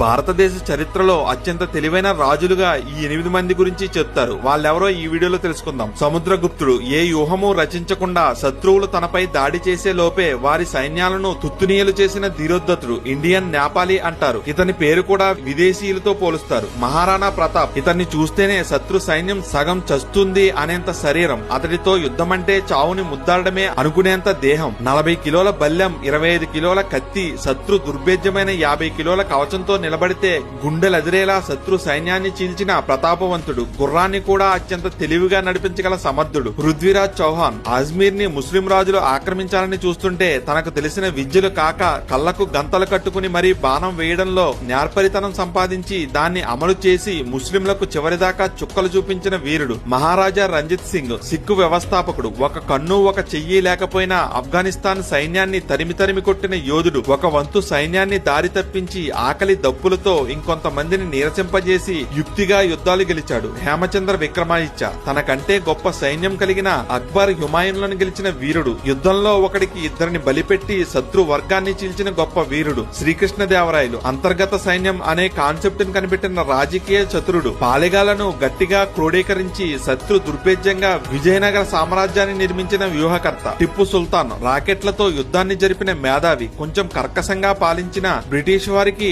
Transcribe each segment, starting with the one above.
భారతదేశ చరిత్రలో అత్యంత తెలివైన రాజులుగా ఈ ఎనిమిది మంది గురించి చెప్తారు. వాళ్ళెవరో ఈ వీడియోలో తెలుసుకుందాం. సముద్రగుప్తుడు ఏ వ్యూహము రచించకుండా శత్రువులు తనపై దాడి చేసే లోపే వారి సైన్యాలను తుత్తునీయలు చేసిన ధీరోద్ధతుడు ఇండియన్ నేపాలి అంటారు. ఇతని పేరు కూడా విదేశీయులతో పోలుస్తారు. మహారాణా ప్రతాప్ ఇతన్ని చూస్తేనే శత్రు సైన్యం సగం చస్తుంది అనేంత శరీరం. అతడితో యుద్ధమంటే చావుని ముద్దాడమే అనుకునేంత దేహం. నలభై కిలోల బల్లెం ఇరవై ఐదు కిలోల కత్తి శత్రు దుర్భేద్యమైన యాభై కిలోల కవచంతో నిలబడితే గుండెలదిరేలా శత్రు సైన్యాన్ని చీల్చిన ప్రతాపవంతుడు గుర్రాన్ని కూడా అత్యంత తెలివిగా నడిపించగల సమర్థుడు పృథ్వీరాజ్ చౌహాన్. అజ్మీర్ని ముస్లిం రాజులు ఆక్రమించాలని చూస్తుంటే తనకు తెలిసిన విద్యలు కాక కళ్ళకు గంతలు కట్టుకుని మరీ బాణం వేయడంలో నేర్పరితనం సంపాదించి దాన్ని అమలు చేసి ముస్లింలకు చివరిదాకా చుక్కలు చూపించిన వీరుడు మహారాజా రంజిత్ సింగ్. సిక్కు వ్యవస్థాపకుడు. ఒక కన్ను ఒక చెయ్యి లేకపోయినా ఆఫ్ఘనిస్తాన్ సైన్యాన్ని తరిమి తరిమి కొట్టిన యోధుడు. ఒక వంతు సైన్యాన్ని దారి తప్పించి ఆకలి దప్పులతో ఇంకొంతమందిని నీరసింపజేసి యుక్తిగా యుద్ధాలు గెలిచాడు. హేమచంద్ర విక్రమాదిత్య తనకంటే గొప్ప సైన్యం కలిగిన అక్బర్ హుమాయూన్లను గెలిచిన వీరుడు. యుద్ధంలో ఒకడికి ఇద్దరిని బలిపెట్టి శత్రు వర్గాన్ని చీల్చిన గొప్ప వీరుడు శ్రీకృష్ణదేవరాయలు. అంతర్గత సైన్యం అనే కాన్సెప్ట్ని కనిపెట్టిన రాజకీయ చతురుడు పాలెగాలను గట్టిగా క్రోడీకరించి శత్రు దుర్భేద్యంగా విజయనగర సామ్రాజ్యాన్ని నిర్మించిన వ్యూహకర్త. టిప్పు సుల్తాన్ రాకెట్లతో యుద్ధాన్ని జరిపిన మేధావి. కొంచెం కర్కశంగా పాలించిన బ్రిటిష్ వారికి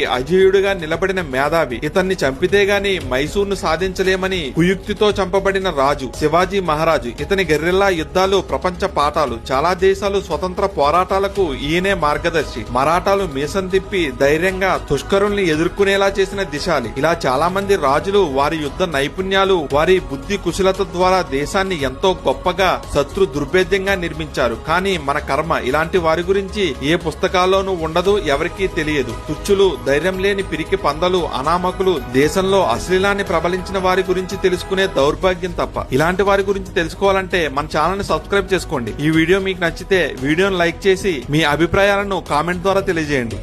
అజేయుడుగా నిలబడిన మేధావి. ఇతన్ని చంపితే గాని మైసూర్ను సాధించలేమని కుయుక్తితో చంపబడిన రాజు శివాజీ మహారాజు. ఇతని గెర్రిల్లా యుద్ధాలు ప్రపంచ పాఠాలు చాలా దేశాలు స్వతంత్ర పోరాటాలకు ఈయనే మార్గదర్శి. మరాఠాలు మీసం తిప్పి ధైర్యంగా తుష్కరుల్ని ఎదుర్కొనేలా చేసిన దిశాలి. ఇలా చాలా మంది రాజులు వారి యుద్ధ నైపుణ్యాలు వారి బుద్ధి కుశలత ద్వారా దేశాన్ని ఎంతో గొప్పగా శత్రు దుర్భేద్యంగా నిర్మించారు. కానీ మన కర్మ ఇలాంటి వారి గురించి ఏ పుస్తకాల్లోనూ ఉండదు ఎవరికీ తెలియదు. తుచ్చులు ధైర్యం లేని పిరికి పందలు అనామకులు దేశంలో అశ్లీలాన్ని ప్రబలించిన వారి గురించి తెలుసుకునే దౌర్భాగ్యం తప్ప. ఇలాంటి వారి గురించి తెలుసుకోవాలంటే మన ఛానల్ని సబ్స్క్రైబ్ చేసుకోండి. ఈ వీడియో మీకు నచ్చితే వీడియోను లైక్ చేసి మీ అభిప్రాయాలను కామెంట్ ద్వారా తెలియజేయండి.